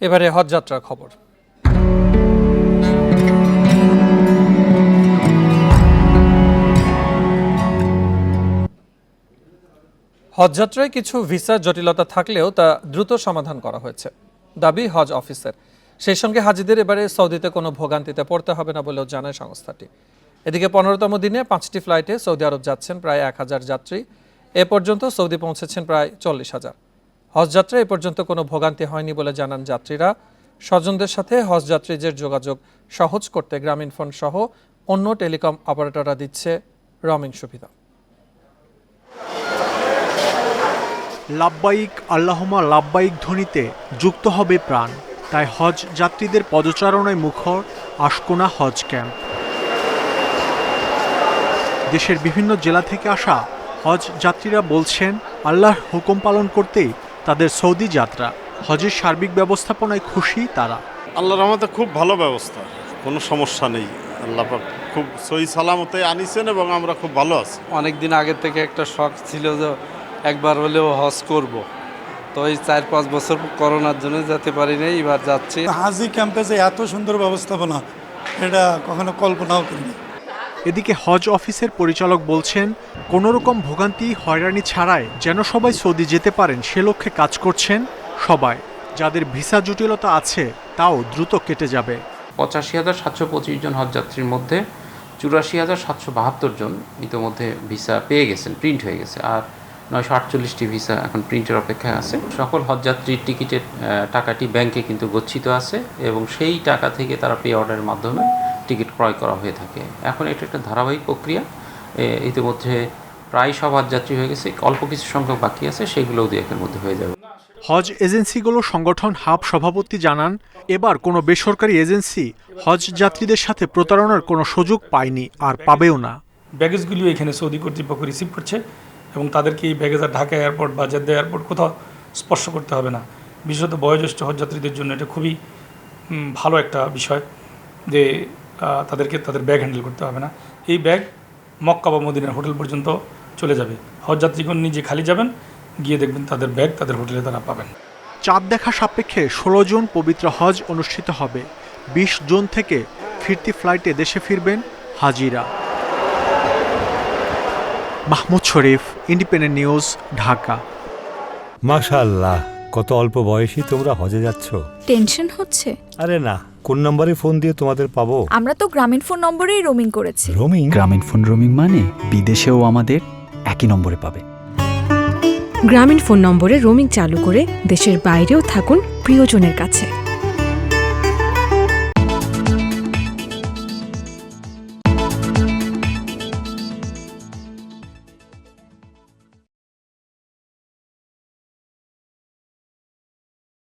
এবারে হজযাত্রার খবর। হজযাত্রায় কিছু ভিসা জটিলতা থাকলেও তা দ্রুত সমাধান করা হয়েছে। দাবি হজ অফিসের। সেই সঙ্গে হাজিদের এবারে সৌদিতে কোনো ভোগান্তিতে পড়তে হবে না বলেও জানায় সংস্থাটি। এদিকে পনেরোতম দিনে পাঁচটি ফ্লাইটে সৌদি আরব যাচ্ছেন প্রায় এক হাজার যাত্রী। এ পর্যন্ত সৌদি পৌঁছেছেন প্রায় চল্লিশ হাজার। হজযাত্রা এ পর্যন্ত কোনো ভোগান্তি হয়নি বলে জানান যাত্রীরা। স্বজনদের সাথে হজ যাত্রীদের যোগাযোগ সহজ করতে গ্রামীণ ফোন সহ অন্য টেলিকম অপারেটররা দিচ্ছে রমিং সুবিধা। লাব্বাইক আল্লাহমা লাব্বাইক ধ্বনিতে যুক্ত হবে প্রাণ। তাই হজ যাত্রীদের পদচারণায় মুখর আশকোনা হজ ক্যাম্প। দেশের বিভিন্ন জেলা থেকে আসা হজ যাত্রীরা বলছেন, আল্লাহর হুকুম পালন করতেই তাদের সৌদি যাত্রা। হজের সার্বিক ব্যবস্থাপনায় খুশি তারা। আল্লাহর রহমতে খুব ভালো ব্যবস্থা কোনো সমস্যা নেই। আল্লাহ পাক খুব সহি সালামতে আনিছেন এবং আমরা খুব ভালো আছি। অনেক দিন আগে থেকে একটা শখ ছিল যে একবার হলেও হজ করব। তো এই চার পাঁচ বছর করোনার জন্য যেতে পারি নাই এবার যাচ্ছি। হাজি ক্যাম্পে যে এত সুন্দর ব্যবস্থাপনা এটা কখনো কল্পনাও করিনি। এদিকে হজ অফিসের পরিচালক বলছেন কোনো রকম ভোগান্তি হয়রানি ছাড়াই যেন সবাই সৌদি যেতে পারেন, সে লক্ষ্যে কাজ করছেন সবাই। যাদের ভিসা জটিলতা আছে, তাও দ্রুত কেটে যাবে। পঁচাশি হাজার সাতশো পঁচিশ জন হজযাত্রীর মধ্যে চুরাশি হাজার সাতশো বাহাত্তর জন ইতিমধ্যে ভিসা পেয়ে গেছেন, প্রিন্ট হয়ে গেছে। আর নয়শো আটচল্লিশটি ভিসা এখন প্রিন্টের অপেক্ষায় আছে। সকল হজযাত্রীর টিকিটের টাকাটি ব্যাংকে কিন্তু গচ্ছিত আছে এবং সেই টাকা থেকে তারা পে অর্ডারের মাধ্যমে টিকিট ক্রয় করা হয়ে থাকে। এখন এটা একটা ধারাবাহিক প্রক্রিয়া। ইতিমধ্যে প্রায় সব হজযাত্রী হয়ে গেছে। অল্প কিছু সংখ্যক বাকি আছে সেগুলোও দু একের মধ্যে হয়ে যাবে। হজ এজেন্সিগুলো সংগঠন হাব সভাপতি জানান এবার কোনো বেসরকারি এজেন্সি হজ যাত্রীদের সাথে প্রতারণার কোনো সুযোগ পায়নি আর পাবেও না। ব্যাগেজগুলিও এখানে সৌদি কর্তৃপক্ষ রিসিভ করছে এবং তাদেরকে এই ব্যাগেজ আর ঢাকা এয়ারপোর্ট বা জেদ্দা এয়ারপোর্ট কোথাও স্পর্শ করতে হবে না। বিশেষত বয়োজ্যেষ্ঠ হজযাত্রীদের জন্য এটা খুবই ভালো একটা বিষয় যে তাদেরকে তাদের ব্যাগ হ্যান্ডেল করতে হবে না। এই ব্যাগ মক্কা বা মদিনার হোটেল পর্যন্ত চলে যাবে। হজযাত্রীগণ নিজে খালি যাবেন গিয়ে দেখবেন তাদের ব্যাগ তাদের হোটেলে তারা পাবেন। চাঁদ দেখা সাপেক্ষে ষোলো জুন পবিত্র হজ অনুষ্ঠিত হবে। বিশ জুন থেকে ফিরতি ফ্লাইটে দেশে ফিরবেন হাজিরা। Mahmud Sharif Independent News Dhaka. মাশাল্লাহ কত অল্প বয়সে তোমরা হজে যাচ্ছ? টেনশন হচ্ছে। আরে না কোন নম্বরে ফোন দিয়ে তোমাদের পাবো? আমরা তো গ্রামীণ ফোন নম্বরেই রোমিং করেছি। রোমিং? গ্রামীণ ফোন রোমিং মানে বিদেশেও আমাদের একই নম্বরে পাবে। গ্রামীণ ফোন নম্বরে রোমিং চালু করে দেশের বাইরেও থাকুন প্রিয়জনের কাছে।